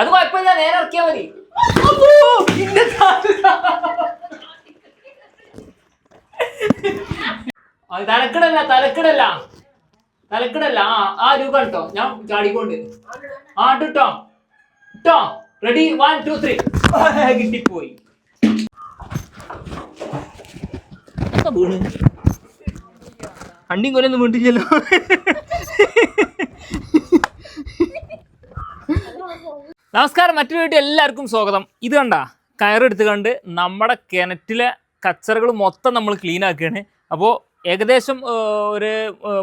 അത് കുഴപ്പമില്ല നേരെ ഇറക്കിയാ മതി. തലക്കിടല്ല തലക്കിടല്ല. തലക്കിടല്ല. ആ ആ രൂപ കേട്ടോ ഞാൻ ചാടിക്കൊണ്ട് ആ ഇട്ടോ ഇട്ടോ. റെഡി വൺ ടു ത്രീ കിട്ടിപ്പോയി. അണ്ടിയും കൊല്ലൊന്നും വീണ്ടില്ലല്ലോ നമസ്കാരം മറ്റു വീട്ടിൽ എല്ലാവർക്കും സ്വാഗതം. ഇത് കണ്ട കയറെടുത്ത് കണ്ട് നമ്മുടെ കിണറ്റിലെ കച്ചറകൾ മൊത്തം നമ്മൾ ക്ലീൻ ആക്കുകയാണ്. അപ്പോൾ ഏകദേശം ഒരു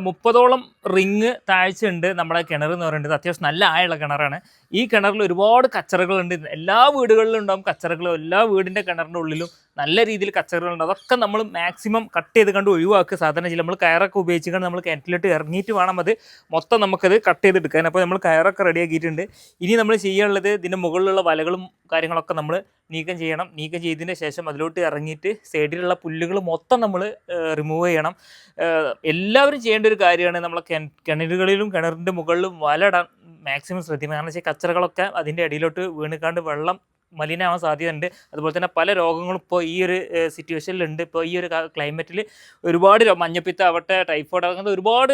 മുപ്പതോളം റിങ് താഴ്ചയുണ്ട് നമ്മുടെ കിണർ എന്ന് പറയുന്നത്. അത്യാവശ്യം നല്ല ആയുള്ള കിണറാണ്. ഈ കിണറിൽ ഒരുപാട് കച്ചറകളുണ്ട്. എല്ലാ വീടുകളിലും ഉണ്ടാവും കച്ചറകൾ. എല്ലാ വീടിന്റെ കിണറിന്റെ ഉള്ളിലും നല്ല രീതിയിൽ കച്ചറകളുണ്ട്. അതൊക്കെ നമ്മൾ മാക്സിമം കട്ട് ചെയ്ത് കണ്ട് ഒഴിവാക്കുക. സാധാരണ ചെയ്യില്ല നമ്മൾ കയറൊക്കെ ഉപയോഗിച്ചുകൊണ്ട് നമ്മൾ കിണറ്റിലിട്ട് ഇറങ്ങിയിട്ട് വേണം അത് മൊത്തം നമുക്കത് കട്ട് ചെയ്തെടുക്കാൻ. അപ്പോൾ നമ്മൾ കയറൊക്കെ റെഡിയാക്കിയിട്ടുണ്ട് ഇനി നമ്മൾ ചെയ്യാനുള്ളത് ഇതിന്റെ മുകളിലുള്ള വലകളും കാര്യങ്ങളൊക്കെ നമ്മൾ നീക്കം ചെയ്യണം. നീക്കം ചെയ്തതിന് ശേഷം അതിലോട്ട് ഇറങ്ങിയിട്ട് സൈഡിലുള്ള പുല്ലുകൾ മൊത്തം നമ്മൾ റിമൂവ് ചെയ്യണം. എല്ലാവരും ചെയ്യേണ്ട ഒരു കാര്യമാണ് നമ്മളെ കിണ- കിണറുകളിലും കിണറിന്റെ മുകളിലും വലടാൻ മാക്സിമം ശ്രദ്ധിക്കണം. കാരണം വെച്ചാൽ കച്ചറകളൊക്കെ അതിന്റെ അടിയിലോട്ട് വീണിക്കാണ്ട് വെള്ളം മലിനമാവാൻ സാധ്യതയുണ്ട്. അതുപോലെ തന്നെ പല രോഗങ്ങളും ഇപ്പോൾ ഈ ഒരു സിറ്റുവേഷനിലുണ്ട് ഇപ്പോൾ ഈ ഒരു ക്ലൈമറ്റിൽ ഒരുപാട് മഞ്ഞപ്പിത്ത ആവട്ടെ ടൈഫോയിഡ് അങ്ങനത്തെ ഒരുപാട്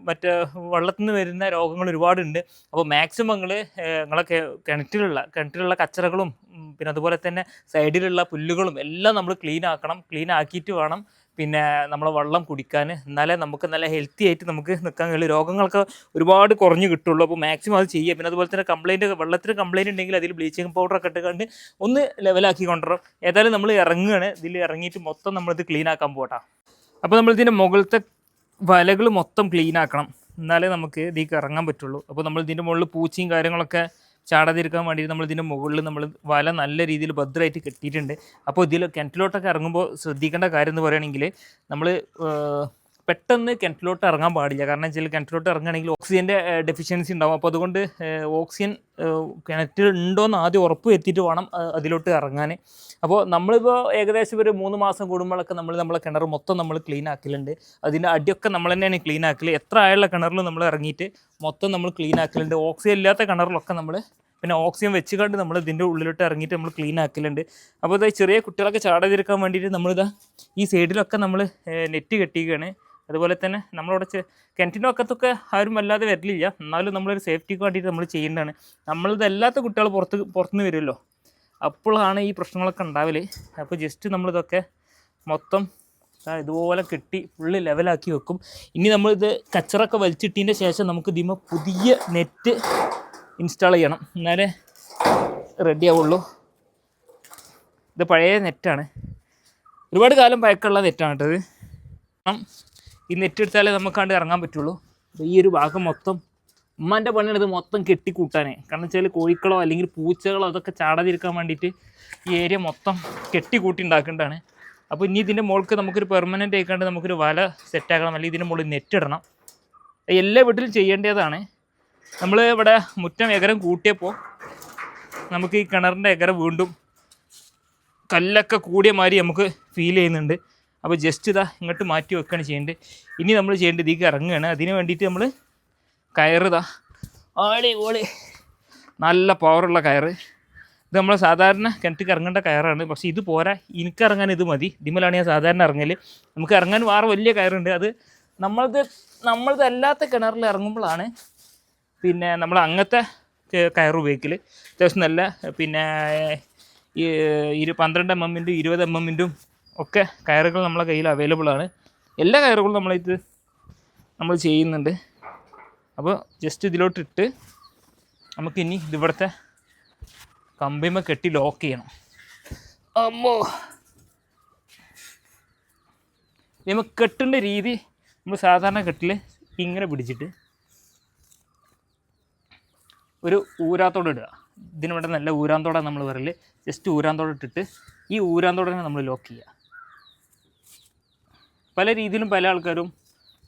മറ്റേ വെള്ളത്തിൽ നിന്ന് വരുന്ന രോഗങ്ങൾ ഒരുപാടുണ്ട്. അപ്പോൾ മാക്സിമം നിങ്ങൾ നിങ്ങളെ കിണറ്റിലുള്ള കിണറ്റിലുള്ള കച്ചറകളും പിന്നെ അതുപോലെ തന്നെ സൈഡിലുള്ള പുല്ലുകളും എല്ലാം നമ്മൾ ക്ലീൻ ആക്കണം ക്ലീൻ ആക്കിയിട്ട് വേണം പിന്നെ നമ്മൾ വെള്ളം കുടിക്കാൻ. എന്നാലേ നമുക്ക് നല്ല ഹെൽത്തി ആയിട്ട് നമുക്ക് നിൽക്കാൻ കഴിയും. രോഗങ്ങളൊക്കെ ഒരുപാട് കുറഞ്ഞ് കിട്ടുള്ളൂ. അപ്പോൾ മാക്സിമം അത് ചെയ്യുക. പിന്നെ അതുപോലെ തന്നെ കംപ്ലൈന്റ് വെള്ളത്തിന് കംപ്ലൈന്റ് ഉണ്ടെങ്കിൽ അതിൽ ബ്ലീച്ചിങ് പൗഡറൊക്കെ ഇട്ട് കണ്ട് ഒന്ന് ലെവലാക്കി കൊണ്ടുവരും ഏതായാലും നമ്മൾ ഇറങ്ങുകയാണ്. ഇതിൽ ഇറങ്ങിയിട്ട് മൊത്തം നമ്മളിത് ക്ലീൻ ആക്കാൻ പോട്ടാ അപ്പോൾ നമ്മൾ ഇതിന്റെ മുകളിലത്തെ വലകൾ മൊത്തം ക്ലീൻ ആക്കണം. എന്നാലേ നമുക്ക് ഇതിലേക്ക് ഇറങ്ങാൻ പറ്റുള്ളൂ. അപ്പോൾ നമ്മൾ ഇതിന്റെ മുകളിൽ പൂച്ചയും കാര്യങ്ങളൊക്കെ ചാടാതിരിക്കാൻ വേണ്ടിയിട്ട് നമ്മൾ ഇതിന്റെ മുകളിൽ നമ്മൾ വല നല്ല രീതിയിൽ ഭദ്രമായിട്ട് കെട്ടിയിട്ടുണ്ട്. അപ്പോൾ ഇതിൽ കിണറ്റിലോട്ടൊക്കെ ഇറങ്ങുമ്പോൾ ശ്രദ്ധിക്കേണ്ട കാര്യം എന്ന് പറയുകയാണെങ്കിൽ നമ്മൾ പെട്ടെന്ന് കിണറ്റിലോട്ട് ഇറങ്ങാൻ പാടില്ല. കാരണം വെച്ചാൽ കിണറ്റിലോട്ട് ഇറങ്ങുകയാണെങ്കിൽ ഓക്സിജന്റെ ഡെഫിഷ്യൻസി ഉണ്ടാവും. അപ്പോൾ അതുകൊണ്ട് ഓക്സിജൻ കിണറ്റിൽ ഉണ്ടോയെന്ന് ആദ്യം ഉറപ്പ് വരുത്തിയിട്ട് വേണം അതിലോട്ട് ഇറങ്ങാൻ അപ്പോൾ നമ്മളിപ്പോൾ ഏകദേശം ഒരു മൂന്ന് മാസം കൂടുമ്പോഴൊക്കെ നമ്മൾ നമ്മളെ കിണർ മൊത്തം നമ്മൾ ക്ലീൻ ആക്കലുണ്ട്. അതിന്റെ അടിയൊക്കെ നമ്മൾ തന്നെയാണ് ക്ലീൻ ആക്കൽ എത്ര ആയുള്ള കിണറിലും നമ്മൾ ഇറങ്ങിയിട്ട് മൊത്തം നമ്മൾ ക്ലീൻ ആക്കലുണ്ട്. ഓക്സിജൻ ഇല്ലാത്ത കിണറിലൊക്കെ നമ്മൾ പിന്നെ ഓക്സിജൻ വെച്ച് കണ്ട് നമ്മൾ ഇതിന്റെ ഉള്ളിലോട്ട് ഇറങ്ങിയിട്ട് നമ്മൾ ക്ലീൻ ആക്കലുണ്ട്. അപ്പോൾ ഇതാ ചെറിയ കുട്ടികളൊക്കെ ചാടാതിരിക്കാൻ വേണ്ടിയിട്ട് നമ്മളിതാ ഈ സൈഡിലൊക്കെ നമ്മൾ നെറ്റ് കെട്ടിക്കുകയാണ് അതുപോലെ തന്നെ നമ്മളവിടെ കിണറ്റിന്റെ പക്കത്തൊക്കെ ആരും വല്ലാതെ വരലില്ല. എന്നാലും നമ്മളൊരു സേഫ്റ്റിക്ക് വേണ്ടിയിട്ട് നമ്മൾ ചെയ്യേണ്ടതാണ്. നമ്മളിത് അല്ലാത്ത കുട്ടികൾ പുറത്ത് പുറത്തുനിന്ന് വരുമല്ലോ. അപ്പോഴാണ് ഈ പ്രശ്നങ്ങളൊക്കെ ഉണ്ടാവൽ. അപ്പോൾ ജസ്റ്റ് നമ്മളിതൊക്കെ മൊത്തം ഇതുപോലെ കെട്ടി ഫുള്ള് ലെവലാക്കി വെക്കും. ഇനി നമ്മളിത് കച്ചറൊക്കെ വലിച്ചിട്ടതിന്റെ ശേഷം നമുക്ക് ഇതിമ പുതിയ നെറ്റ് ഇൻസ്റ്റാൾ ചെയ്യണം. എന്നാലേ റെഡി ആവുള്ളൂ. ഇത് പഴയ നെറ്റാണ് ഒരുപാട് കാലം പഴക്കമുള്ള നെറ്റാണ് കേട്ടത് ഈ നെറ്റ് എടുത്താലേ നമുക്ക് കണ്ട് ഇറങ്ങാൻ പറ്റുള്ളൂ. ഈ ഒരു ഭാഗം മൊത്തം ഉമ്മാന്റെ പണിയാണ് ഇത് മൊത്തം കെട്ടിക്കൂട്ടാനേ. കാരണം വെച്ചാൽ കോഴിക്കളോ അല്ലെങ്കിൽ പൂച്ചകളോ അതൊക്കെ ചാടാതിരിക്കാൻ വേണ്ടിയിട്ട് ഈ ഏരിയ മൊത്തം കെട്ടിക്കൂട്ടി ഉണ്ടാക്കേണ്ടതാണ് അപ്പോൾ ഇനി ഇതിന്റെ മുകൾക്ക് നമുക്കൊരു പെർമനന്റ് ആയിക്കാണ്ട് നമുക്കൊരു വല സെറ്റാക്കണം അല്ലെങ്കിൽ ഇതിന്റെ മുകളിൽ നെറ്റ് ഇടണം. എല്ലാ വീട്ടിലും ചെയ്യേണ്ടതാണ്. നമ്മൾ ഇവിടെ മുറ്റം എകരം കൂട്ടിയപ്പോൾ നമുക്ക് ഈ കിണറിന്റെ എകരം വീണ്ടും കല്ലൊക്കെ കൂടിയ മാതിരി നമുക്ക് ഫീൽ ചെയ്യുന്നുണ്ട്. അപ്പോൾ ജസ്റ്റ് ഇതാ ഇങ്ങോട്ട് മാറ്റി വെക്കുകയാണ് ചെയ്യേണ്ടത് ഇനി നമ്മൾ ചെയ്യേണ്ടത് ഇതിക്ക് ഇറങ്ങുകയാണ്. അതിന് വേണ്ടിയിട്ട് നമ്മൾ കയറുതാ. ഓളി ഓളി നല്ല പവറുള്ള കയറ്. ഇത് നമ്മൾ സാധാരണ കിണറ്റിക്ക് ഇറങ്ങേണ്ട കയറാണ്. പക്ഷേ ഇത് പോരാ. എനിക്ക് ഇറങ്ങാൻ ഇത് മതി. ഇതിമലാണ് ഞാൻ സാധാരണ ഇറങ്ങൽ നമുക്ക് ഇറങ്ങാൻ വേറെ വലിയ കയറുണ്ട്. അത് നമ്മളത് നമ്മളത് അല്ലാത്ത കിണറിൽ ഇറങ്ങുമ്പോഴാണ് പിന്നെ നമ്മൾ അങ്ങനത്തെ കയർ ഉപയോഗിക്കൽ അത്യാവശ്യം നല്ല പിന്നെ ഈ പന്ത്രണ്ട് എം എമ്മിന്റെ ഇരുപത് എം എമ്മിന്റെയും ഒക്കെ കയറുകൾ നമ്മളെ കയ്യിൽ അവൈലബിൾ ആണ്. എല്ലാ കയറുകളും നമ്മളിത് നമ്മൾ ചെയ്യുന്നുണ്ട്. അപ്പോൾ ജസ്റ്റ് ഇതിലോട്ട് ഇട്ട് നമുക്ക് ഇനി ഇതിവിടുത്തെ കമ്പിമ കെട്ടി ലോക്ക് ചെയ്യണം. അമ്മോ. നമുക്ക് കെട്ടേണ്ട രീതി നമ്മൾ സാധാരണ കെട്ടിൽ ഇങ്ങനെ പിടിച്ചിട്ട് ഒരു ഊരാത്തോടെ ഇടുക. ഇതിനിവിടെ നല്ല ഊരാന്തോടെ നമ്മൾ വരൽ. ജസ്റ്റ് ഊരാന്തോടെ ഇട്ടിട്ട് ഈ ഊരാന്തോടനെ നമ്മൾ ലോക്ക് ചെയ്യുക. പല രീതിയിലും പല ആൾക്കാരും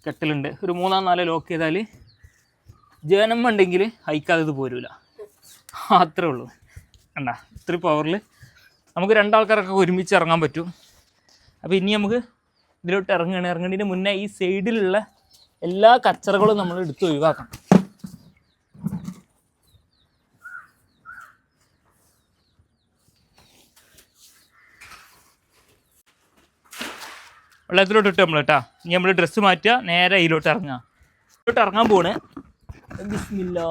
കെട്ടലുണ്ട്. ഒരു മൂന്നാം നാലോ ലോക്ക് ചെയ്താൽ ജനം ഉണ്ടെങ്കിൽ ഹൈക്കാതെ ഇത് പോരൂല. അത്രേ ഉള്ളൂ. കണ്ട? ഇത്ര പവറിൽ നമുക്ക് രണ്ടാൾക്കാരൊക്കെ ഒരുമിച്ച് ഇറങ്ങാൻ പറ്റും. അപ്പോൾ ഇനി നമുക്ക് ഇതിലോട്ട് ഇറങ്ങുകയാണ് ഇറങ്ങുന്നതിന് മുന്നേ ഈ സൈഡിലുള്ള എല്ലാ കച്ചറകളും നമ്മൾ എടുത്ത് ഒഴിവാക്കണം. വെള്ളത്തിലോട്ട് ഇട്ട് നമ്മൾ കേട്ടാ ഇനി നമ്മൾ ഡ്രസ്സ് മാറ്റുക നേരെ ഇതിലോട്ട് ഇതിലോട്ട് ഇറങ്ങാൻ പോണേ. ബിസ്മില്ലാ.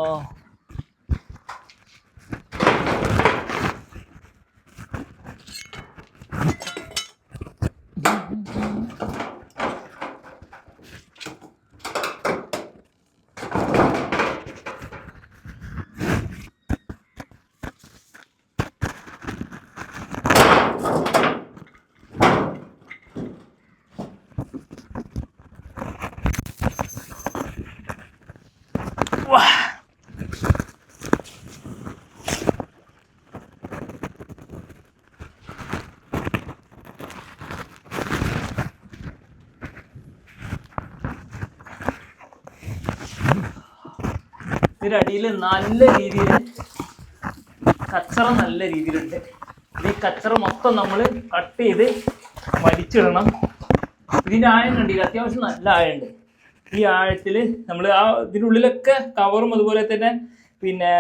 ഇതിന്റെ അടിയിൽ നല്ല രീതിയിൽ കച്ചറ നല്ല രീതിയിലുണ്ട്. ഈ കച്ചറ മൊത്തം നമ്മൾ കട്ട് ചെയ്ത് വലിച്ചിടണം. ഇതിന്റെ ആഴം കണ്ടില്ല? അത്യാവശ്യം നല്ല ആഴമുണ്ട് ഈ ആഴത്തിൽ നമ്മൾ ആ ഇതിനുള്ളിലൊക്കെ കവറും അതുപോലെ തന്നെ പിന്നെ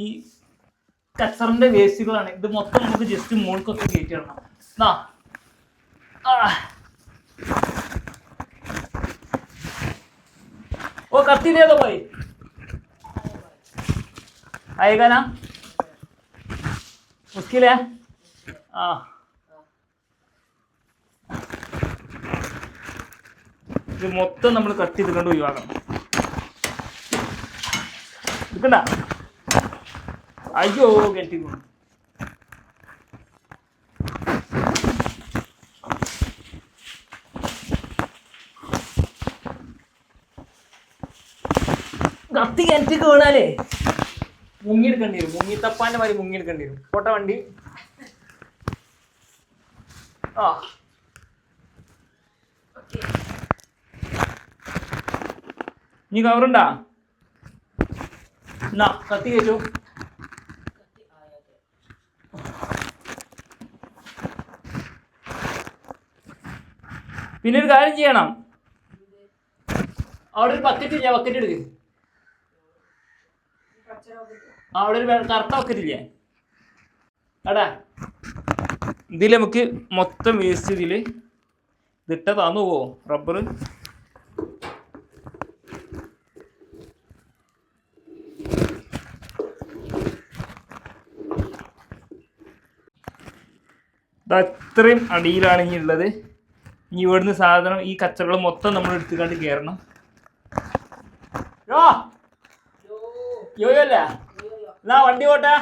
ഈ കച്ചറിന്റെ വേസ്റ്റുകളാണ്. ഇത് മൊത്തം നമുക്ക് ജസ്റ്റ് മുകൾക്കൊക്കെ കയറ്റിടണം എന്നാ ഓ കത്തിരിയാതോ പോയി? आएगा ना मुश्किल है हाँ ഇത് മൊത്തം നമ്മൾ കട്ട് ചെയ്തുകൊണ്ട് ഒഴിവാക്കണം എടുക്കണ്ട അയ്യോ കെട്ടി കത്തി കിണറ്റിക്ക് വീണാലേ മുങ്ങിയെടുക്കേണ്ടി വരും. മുങ്ങിത്തപ്പാന്റെ മാതിരി മുങ്ങിയെടുക്കേണ്ടി വരും. പോട്ടെ വണ്ടി. ആ. നീ കവറുണ്ടാ എന്നാ കത്തി കയറ്റു. പിന്നെ ഒരു കാര്യം ചെയ്യണം. അവിടെ ഒരു ബക്കറ്റ് ഞാൻ ബക്കറ്റ് എടുക്ക്. അവിടെ ഒരു കറുത്ത ബക്കറ്റ് ഇല്ലേ എടാ ഇതിൽ നമുക്ക് മൊത്തം വേസ്റ്റ് ഇതിൽ ഇതിട്ട തന്നു പോവോ റബ്ബർ അത്രയും അടിയിലാണ് ഇനി ഉള്ളത്. ഇനി ഇവിടുന്ന് സാധനം ഈ കച്ചറകൾ മൊത്തം നമ്മൾ എടുത്തുകൊണ്ട് കയറണം യോ യോ അല്ല. എന്നാ വണ്ടി പോട്ടെ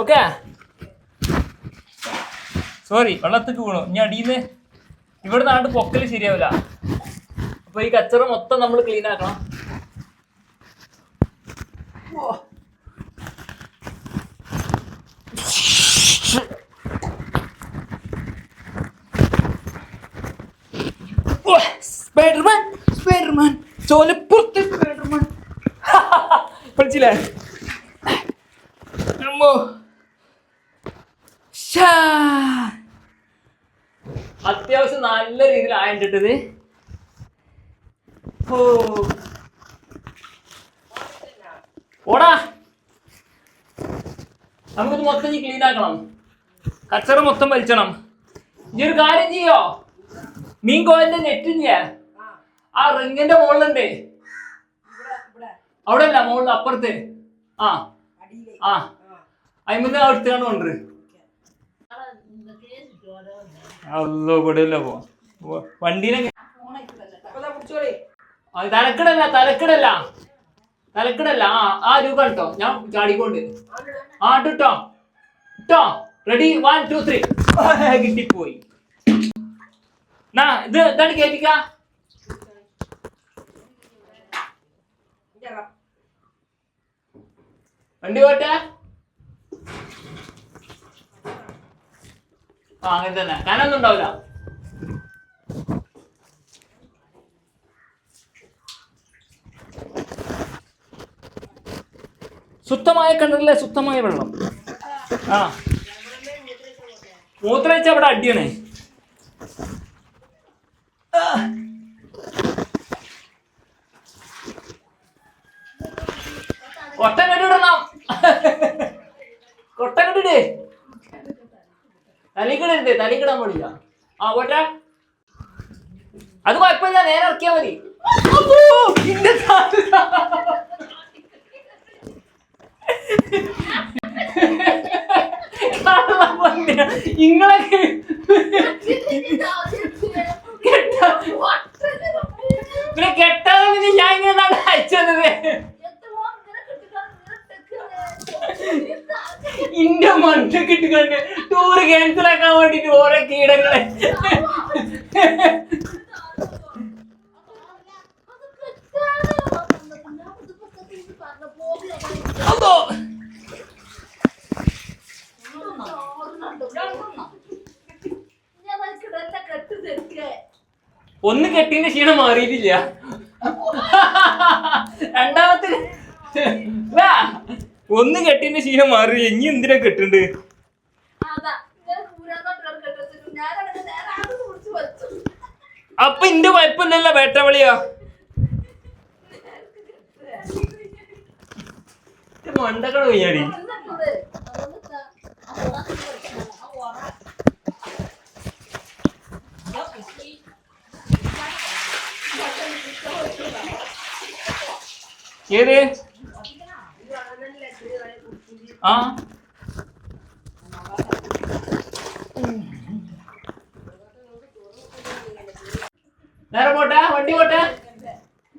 ഓക്കെ. സോറി വെള്ളത്തേക്ക് വീണു. ഇനി അടിയിന്ന് ഇവിടെ നാണ്ട് പൊക്കൽ ശരിയാവില്ല. അപ്പൊ ഈ കച്ചറ മൊത്തം നമ്മൾ ക്ലീൻ ആക്കണം. സ്പൈഡർമാൻ സ്പൈഡർമാൻ ചോലപ്പുറത്ത് സ്പൈഡർമാൻ പഠിച്ചില്ലേ അമ്മോ ശ്ശാ. അത്യാവശ്യം നല്ല രീതിയിൽ ആയിട്ടിട്ടത് ഓ. ഓടാ. നമുക്കിത് മൊത്തം ക്ലീൻ ആക്കണം. കച്ചറ മൊത്തം വലിച്ചണം. ഇനി ഒരു കാര്യം ചെയ്യോ? മീൻ കോലിന്റെ നെറ്റ് ഇല്ലേ? ആ റിങ്ങിന്റെ മുകളിലുണ്ട് അവിടെ അല്ല മുകളിൽ അപ്പുറത്ത്. ആ. ആ. അയിമന്ന് എടുത്തുകൊണ്ട് കൊണ്ടുവരും അല്ലോ ഇവിടെ പോ വണ്ടീനെ തലക്കിടല്ല തലക്കിടല്ല തലക്കടല്ല. തലക്കടല്ല. ആ ആ രൂപ കേട്ടോ ഞാൻ ചാടിക്കൊണ്ട്. ആ ഇട്ടോ ഇട്ടോ. റെഡി വൺ ടു ത്രീ കിട്ടിപ്പോയി. നാ ഇത് ഇതാണ് കേൾപ്പിക്ക? വണ്ടി പോട്ടെ? ആ അങ്ങനെ തന്നെ. കനൊന്നും ഉണ്ടാവില്ല. ശുദ്ധമായ കിണറിലെ ശുദ്ധമായ വെള്ളം. ആ. മൂത്രയിച്ച അവിടെ അടിയണേ. കൊട്ട കെട്ടിടണം കൊട്ട കെട്ടിടേ തലിക്കിടരുത് തലിക്കിടാൻ പാടില്ല. ആ പോട്ടെ. അത് കുഴപ്പമില്ല നേരെ ഇറക്കിയാ മതി. കെട്ടാ പിന്നെ കെട്ടാതെ പിന്നെ ഞാൻ ഇങ്ങനെ അയച്ചത് ഇന്റെ മണ്ടൊക്കെ ഇട്ടുകൊണ്ട് ടൂറ് ക്യാൻസൽ ആക്കാൻ വേണ്ടിട്ട് ഓരോ കീടങ്ങളെ അതോ ഒന്ന് കെട്ടിന്റെ ക്ഷീണം മാറിയിട്ടില്ല. രണ്ടാമത്തെ ഒന്ന് കെട്ടിന്റെ ക്ഷീണം മാറിയില്ല. ഇനി എന്തിനാ കെട്ടുണ്ട്? അപ്പൊ ഇന്റെ കുഴപ്പമില്ലല്ലോ വേട്ടവളിയാ. മണ്ടക്കട പോയാടി ഏത് ആ നേരെ പോട്ടെ വണ്ടി പോട്ടെ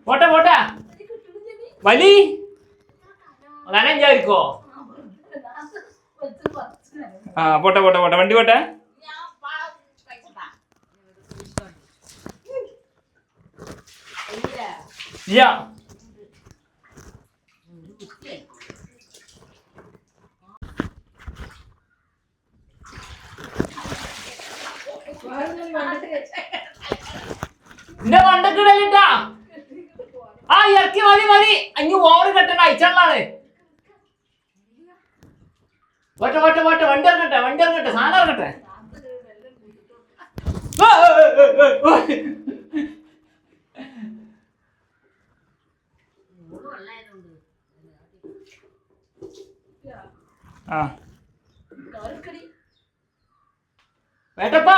പോട്ടെ പോട്ടെ വലി നനഞ്ചായിരിക്കോ ആ പോട്ടെ പോട്ടെ പോട്ടെ വണ്ടി പോട്ടെ ഇല്ല എന്റെ മണ്ടക്കിടലിട്ടാ ആ ഇറക്കി മതി മതി. അഞ്ഞു ഓവർ കെട്ടണ അയച്ചാളാണ്. പോട്ടെ പോട്ടെ പോട്ടെ. വണ്ടി ഇറങ്ങട്ടെ വണ്ടി ഇറങ്ങട്ടെ സാധനം ഇറങ്ങട്ടെ. ആ. വേട്ടപ്പാ.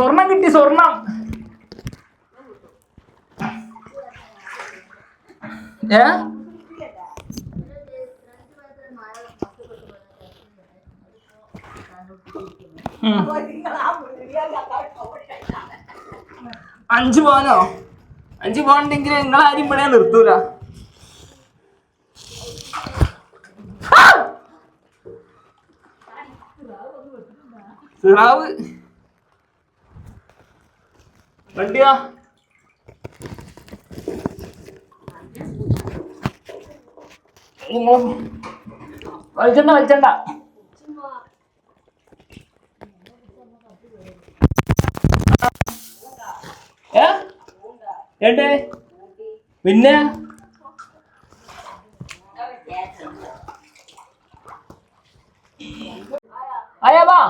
സ്വർണം കിട്ടി സ്വർണം. ഏ. അഞ്ച് പോവാനോ? അഞ്ച് പോകണ്ടെങ്കിൽ നിങ്ങളാരും ഇവിടെ നിർത്തൂല! സിറാവ്. വണ്ടിയാ? വലിച്ചണ്ട വലിച്ചണ്ട ഏ? ഏട്ടേ? പിന്നെ? അയ്യാ വാ?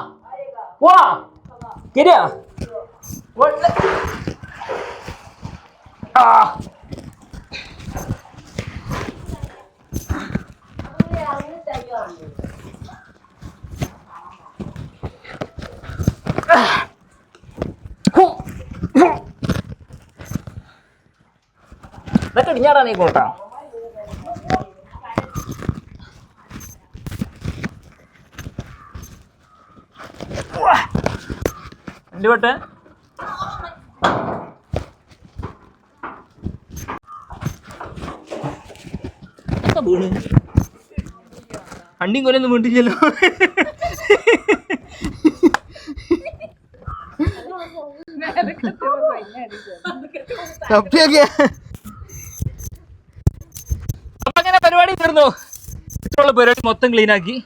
വാ. കിരിയാ ഇതൊക്കെ ഇടിഞ്ഞാടാ നീ കൂട്ടാ. വണ്ടി എന്താ വീണ് വണ്ടിയും കൊല്ലൊന്നും വീണ്ടില്ലല്ലോ തപ്പിയൊക്കെ അപ്പൊ അങ്ങനെ പരിപാടി തീർന്നു. ഇത്രയുള്ള പരിപാടി മൊത്തം ക്ലീൻ ആക്കി.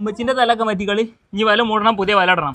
ഉമ്മച്ചിന്റെ തലൊക്കെ മാറ്റി കളി. ഇനി വല മൂടണം പുതിയ വല ഇടണം.